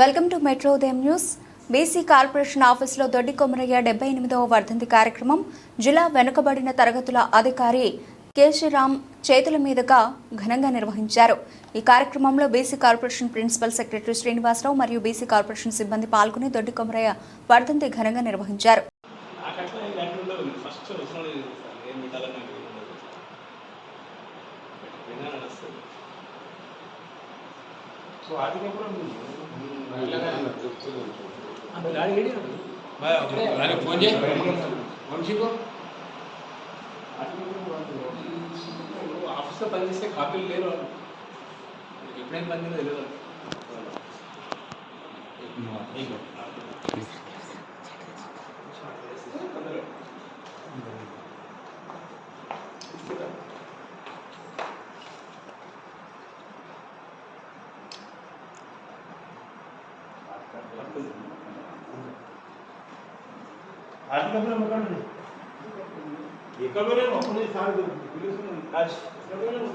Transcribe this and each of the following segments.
Welcome to metro Udayam news. BC corporation ఆఫీసులో దొడ్డి కొమరయ్య డెబ్బై ఎనిమిదవ వర్ధంతి కార్యక్రమం. జిల్లా వెనుకబడిన తరగతుల అధికారి కేశీరామ్ చేతుల మీదుగా ఘనంగా నిర్వహించారు. ఈ కార్యక్రమంలో BC corporation principal secretary Srinivasarao మరియు బీసీ కార్పొరేషన్ సిబ్బంది పాల్గొని దొడ్డి కొమరయ్య వర్ధంతి ఘనంగా నిర్వహించారు. ఉండదు ఫస్ట్ ఫోన్ చేయి వంశీకో ఆఫీస్లో పనిచేస్తే కాపీలు లేరు వాళ్ళు ఎప్పుడైనా పని పిలుస్తున్నాను రాజ్ ఎక్కడ పోలేను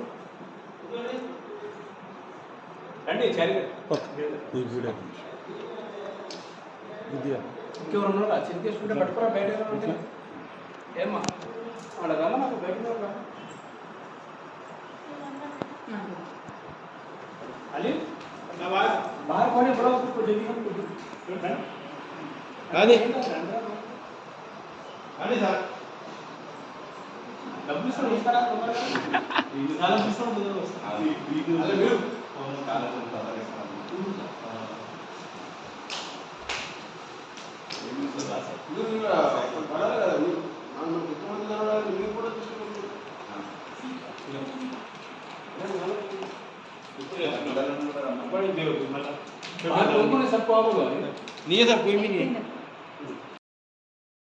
రండి చరి ఇంకెవరు ఉన్నారా? చెక్ చేసుకుంటే పట్టుకురా బయట. ఏమ్మా? వాళ్ళ రమ్మ నాకు బయట? అలీ? बाहर कौन है बड़ा उसको जल्दी हम అది అది సార్ డబ్బులు ఇస్తాడు ఇస్తారా తొందరగా ఇది చాలా చూస్తాం అది ఇది అదే మీరు बाहर लोगों ನೀ ಸರ್